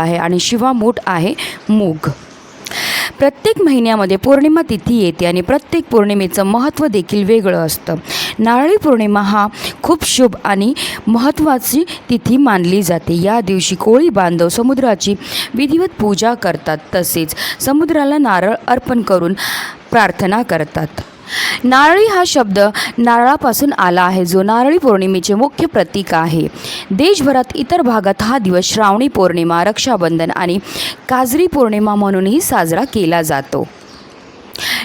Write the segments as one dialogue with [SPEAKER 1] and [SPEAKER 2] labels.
[SPEAKER 1] आहे आणि शिवा मूठ आहे मूग. प्रत्येक महिन्यामध्ये पौर्णिमा तिथी येते आणि प्रत्येक पौर्णिमेचं महत्त्व देखील वेगळं असतं. नारळी पौर्णिमा हा खूप शुभ आणि महत्त्वाची तिथी मानली जाते. या दिवशी कोळी बांधव समुद्राची विधिवत पूजा करतात. तसेच समुद्राला नारळ अर्पण करून प्रार्थना करतात. नारळी हा शब्द नारळापासून आला आहे. जो नारळी पौर्णिमेचे मुख्य प्रतीक आहे. देशभरात इतर भागात हा दिवस श्रावणी पौर्णिमा रक्षाबंधन आणि काजरी पौर्णिमा म्हणूनही साजरा केला जातो.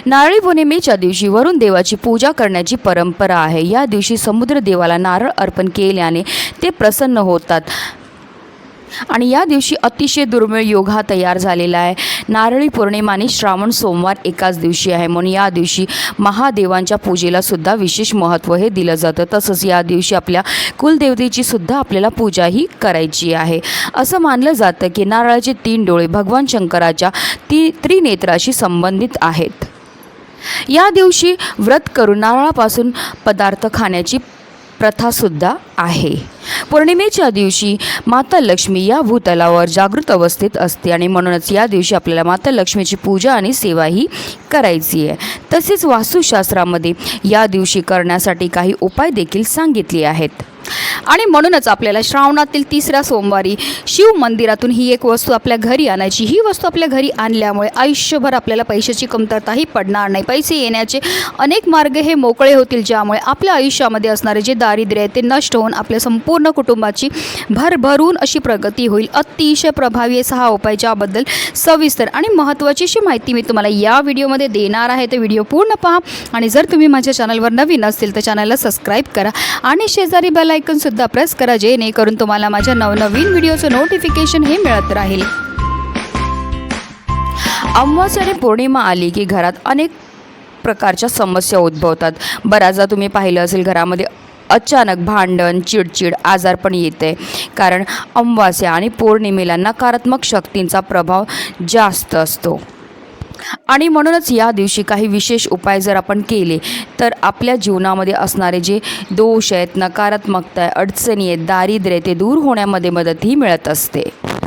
[SPEAKER 1] नारळी पौर्णिमेच्या दिवशी वरुण देवाची पूजा करण्याची परंपरा आहे. या दिवशी समुद्र देवाला नारळ अर्पण केल्याने ते प्रसन्न होतात. आणि या दिवशी अतिशय दुर्मिळ योग हा तयार झालेला आहे. नारळी पौर्णिमा आणि श्रावण सोमवार एकाच दिवशी आहे. म्हणून या दिवशी महादेवांच्या पूजेला सुद्धा विशेष महत्त्व हे दिलं जातं. तसंच या दिवशी आपल्या कुलदेवतेची सुद्धा आपल्याला पूजाही करायची आहे. असं मानलं जातं की नारळाचे तीन डोळे भगवान शंकराच्या ती त्रिनेत्राशी संबंधित आहेत. या दिवशी व्रत करून नारळापासून पदार्थ खाण्याची प्रथासुद्धा आहे. पौर्णिमेच्या दिवशी माता लक्ष्मी या भूतलावर जागृत अवस्थेत असते आणि म्हणूनच या दिवशी आपल्याला माता लक्ष्मीची पूजा आणि सेवाही करायची आहे. तसेच वास्तुशास्त्रामध्ये या दिवशी करण्यासाठी काही उपाय देखील सांगितले आहेत. आणि म्हणूनच आपल्याला श्रावणातील तिसऱ्या सोमवारी शिव मंदिरातून ही एक वस्तू आपल्या घरी आणायची ही वस्तू आपल्या घरी आणल्यामुळे आयुष्यभर आपल्याला पैशाची कमतरताही पडणार नाही. पैसे येण्याचे अनेक मार्ग हे मोकळे होतील ज्यामुळे आपल्या आयुष्यामध्ये असणारे जे दारिद्र्य आहे ते नष्ट होऊन आपल्या संपूर्ण कुटुंबाची भरभरून अशी प्रगती होईल. अतिशय प्रभावी आहे हा उपाय ज्याबद्दल सविस्तर आणि महत्त्वाची अशी माहिती मी तुम्हाला या व्हिडिओमध्ये देणार आहे. तर व्हिडिओ पूर्ण पहा आणि जर तुम्ही माझ्या चॅनलवर नवीन असतील तर चॅनलला सबस्क्राईब करा आणि शेजारी बेल आयकनसुद्धा प्रेस करा जेणेकरून तुम्हाला माझ्या नवनवीन व्हिडिओचं नोटिफिकेशन हे मिळत राहील. अमावस्या आणि पौर्णिमा आली की घरात अनेक प्रकारच्या समस्या उद्भवतात. बऱ्याचदा तुम्ही पाहिलं असेल घरामध्ये अचानक भांडण चिडचिड आजार पण येते. कारण अमावास्या आणि पौर्णिमेला नकारात्मक शक्तींचा प्रभाव जास्त असतो. आणि म्हणूनच या दिवशी काही विशेष उपाय जर आपण केले तर आपल्या जीवनामध्ये असणारे जे दोष आहेत नकारात्मकता आहे अडचणी आहेत दारिद्र्य आहे, ते दूर होण्यामध्ये मदतही मिळत असते.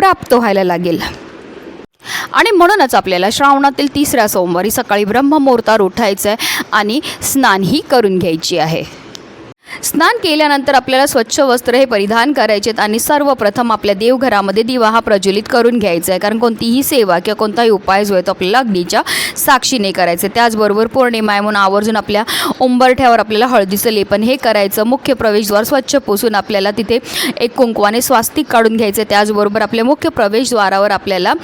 [SPEAKER 1] प्राप्त व्हायला लागेल. आणि म्हणूनच आपल्याला श्रावणातील तिसऱ्या सोमवारी सकाळी ब्रह्ममुहूर्तावर उठायचं आहे आणि स्नानही करून घ्यायची आहे. स्नान केल्यानंतर आपल्याला स्वच्छ वस्त्र हे परिधान करायचे आहेत आणि सर्वप्रथम आपल्या देवघरामध्ये दिवा हा प्रज्वलित करून घ्यायचा आहे. कारण कोणतीही सेवा किंवा कोणताही उपाय जो आहे तो आपल्याला अग्नीच्या साक्षीने करायचं आहे. त्याचबरोबर पौर्णिमा आहे म्हणून आवर्जून आपल्या उंबरठ्यावर आपल्याला हळदीचं लेपन हे करायचं. मुख्य प्रवेशद्वार स्वच्छ पुसून आपल्याला तिथे एक कुंकवाने स्वास्तिक काढून घ्यायचं त्याचबरोबर आपल्या मुख्य प्रवेशद्वारावर आपल्याला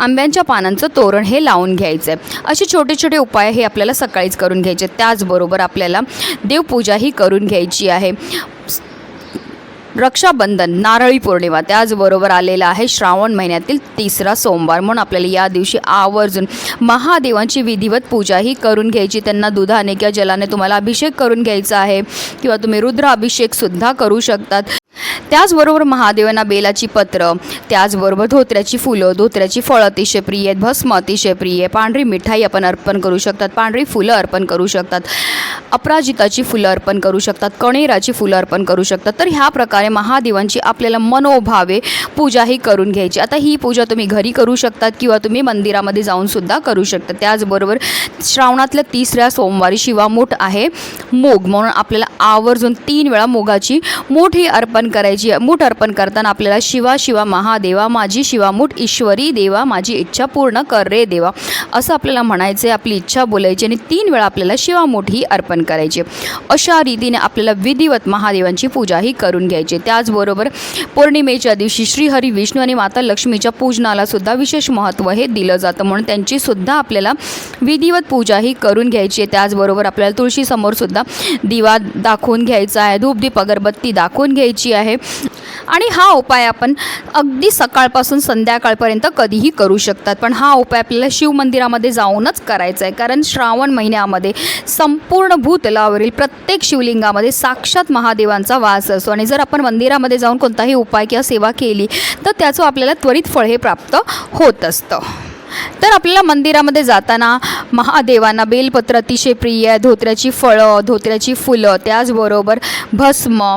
[SPEAKER 1] आंब्यांच्या पानांचं तोरण हे लावून घ्यायचं आहे असे छोटे छोटे उपाय हे आपल्याला सकाळीच करून घ्यायचे. त्याचबरोबर आपल्याला देवपूजाही करून घ्यायची आहे. रक्षाबंधन नारळी पौर्णिमा त्याचबरोबर आलेला आहे श्रावण महिन्यातील तिसरा सोमवार. म्हणून आपल्याला या दिवशी आवर्जून महादेवांची विधिवत पूजाही करून घ्यायची. त्यांना दुधाने किंवा जलाने तुम्हाला अभिषेक करून घ्यायचा आहे. किंवा तुम्ही रुद्र अभिषेकसुद्धा करू शकतात. त्याचबरोबर महादेवांना बेलाची पत्र त्याचबरोबर धोत्र्याची फुलं धोत्र्याची फळं अतिशय प्रिय आहेत भस्म अतिशय प्रिय आहे. पांढरी मिठाई आपण अर्पण करू शकतात पांढरी फुलं अर्पण करू शकतात अपराजिताची फुलं अर्पण करू शकतात कणेराची फुलं अर्पण करू शकतात. तर ह्या प्रकारे महादेवांची आपल्याला मनोभावे पूजाही करून घ्यायची. आता ही पूजा तुम्ही घरी करू शकतात किंवा तुम्ही मंदिरामध्ये जाऊनसुद्धा करू शकता त्याचबरोबर श्रावणातल्या तिसऱ्या सोमवारी शिवामूठ आहे मूग म्हणून आपल्याला आवर्जून तीन वेळा मुगाची मूठ ही अर्पण अर्पण करायची मूठ अर्पण करताना आपल्याला शिवा शिवा महादेवा माझी शिवा मूठ ईश्वरी देवा माझी इच्छा पूर्ण कर रे देवा. असं आपल्याला म्हणायचं आपली इच्छा बोलायची आणि तीन वेळा आपल्याला शिवामूठ ही अर्पण करायची अशा रीतीने आपल्याला विधिवत महादेवांची पूजाही करून घ्यायची त्याचबरोबर पौर्णिमेच्या दिवशी श्रीहरी विष्णू आणि माता लक्ष्मीच्या पूजनाला सुद्धा विशेष महत्त्व हे दिलं जातं. म्हणून त्यांची सुद्धा आपल्याला विधिवत पूजाही करून घ्यायची आहे. त्याचबरोबर आपल्याला तुळशीसमोर सुद्धा दिवा दाखवून घ्यायचा आहे. धूपदीप अगरबत्ती दाखवून घ्यायची आहे. आणि हा उपाय आपण अगदी सकाळपासून संध्याकाळपर्यंत कधीही करू शकतात. पण हा उपाय आपल्याला शिव मंदिरामध्ये जाऊनच करायचा आहे. कारण श्रावण महिन्यामध्ये संपूर्ण भूतलावरील प्रत्येक शिवलिंगामध्ये साक्षात महादेवांचा वास असतो. आणि जर आपण मंदिरामध्ये जाऊन कोणताही उपाय किंवा सेवा केली तर त्याचं आपल्याला त्वरित फळ हे प्राप्त होत असतं. तर आपल्याला मंदिरामध्ये जाताना महादेवांना बेलपत्र अतिशय प्रिय आहे धोत्र्याची फळं धोत्र्याची फुलं त्याचबरोबर भस्म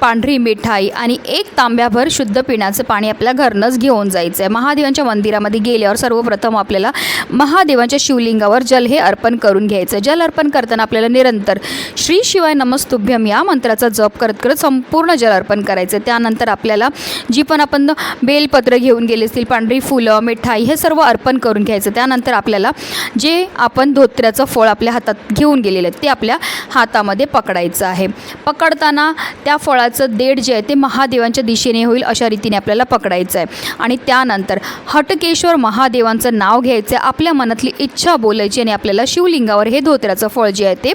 [SPEAKER 1] पांढरी मिठाई आणि एक तांब्याभर शुद्ध पिण्याचं पाणी आपल्या घरनंच घेऊन जायचं आहे महादेवांच्या मंदिरामध्ये गेल्यावर सर्वप्रथम आपल्याला महादेवांच्या शिवलिंगावर जल हे अर्पण करून घ्यायचं आहे जल अर्पण करताना आपल्याला निरंतर श्री शिवाय नमस्तुभ्यम या मंत्राचा जप करत करत संपूर्ण जल अर्पण करायचं आहे त्यानंतर आपल्याला जी पण आपण बेलपत्र घेऊन गेले असतील पांढरी फुलं मिठाई हे सर्व अर्पण करून घ्यायचं. त्यानंतर आपल्याला जे आपण धोत्र्याचं फळ आपल्या हातात घेऊन गेलेलं आहे ते आपल्या हातामध्ये पकडायचं आहे. पकडताना त्या फळाचं देठ जे आहे ते महादेवांच्या दिशेने होईल अशा रीतीने आपल्याला पकडायचं आहे. आणि त्यानंतर हटकेश्वर महादेवांचं नाव घ्यायचं आहे. आपल्या मनातली इच्छा बोलायची आणि आपल्याला शिवलिंगावर हे धोत्र्याचं फळ जे आहे ते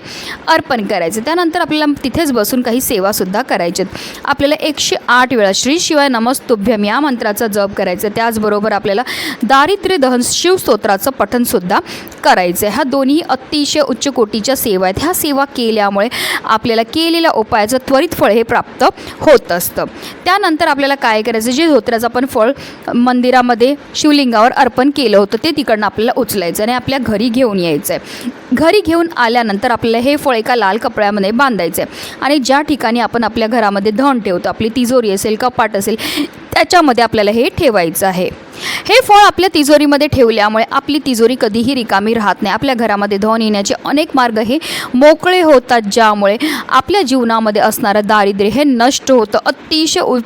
[SPEAKER 1] अर्पण करायचं त्यानंतर आपल्याला तिथेच बसून काही सेवासुद्धा करायच्यात आपल्याला एकशे आठ वेळा श्री शिवाय नमस्तुभ्यम या मंत्राचा जप करायचं त्याचबरोबर आपल्याला दारिद्र्य दहन शिवस्तोत्राचं पठनसुद्धा करायचं आहे ह्या दोन्ही अतिशय उच्च कोटीच्या सेवा आहेत. ह्या सेवा केल्यामुळे आपल्याला केलेल्या उपायाचं त्वरित फळ हे प्राप्त होत असतं. त्यानंतर आपल्याला काय करायचं? जे धोत्र्याचं आपण फळ मंदिरामध्ये शिवलिंगावर अर्पण केलं होतं ते तिकडनं आपल्याला उचलायचं आणि आपल्या घरी घेऊन यायचं आहे घरी घेऊन आल्यानंतर आपल्याला हे फळ एका लाल कपड्यामध्ये बांधायचं आहे आणि ज्या ठिकाणी आपण आपल्या घरामध्ये धन ठेवतो आपली तिजोरी असेल कपाट असेल त्याच्यामध्ये आपल्याला हे ठेवायचं आहे. हे फळ आपल्या तिजोरीमध्ये ठेवल्यामुळे आपली तिजोरी कधीही रिकामी राहत नाही. आपल्या घरामध्ये धन येण्याचे अनेक मार्ग हे मोकळे होतात ज्यामुळे आपल्या जीवनामध्ये असणारं दारिद्र्य हे नष्ट होतं. अतिशय उ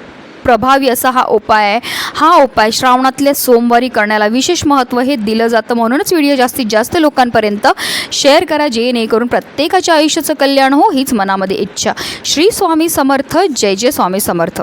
[SPEAKER 1] प्रभावी असा हा उपाय आहे. हा उपाय श्रावणातल्या सोमवारी करण्याला विशेष महत्त्व हे दिलं जातं. म्हणूनच व्हिडिओ जास्तीत जास्त लोकांपर्यंत शेअर करा जेणेकरून प्रत्येकाच्या आयुष्याचं कल्याण हो हीच मनामध्ये इच्छा. श्री स्वामी समर्थ. जय जय स्वामी समर्थ.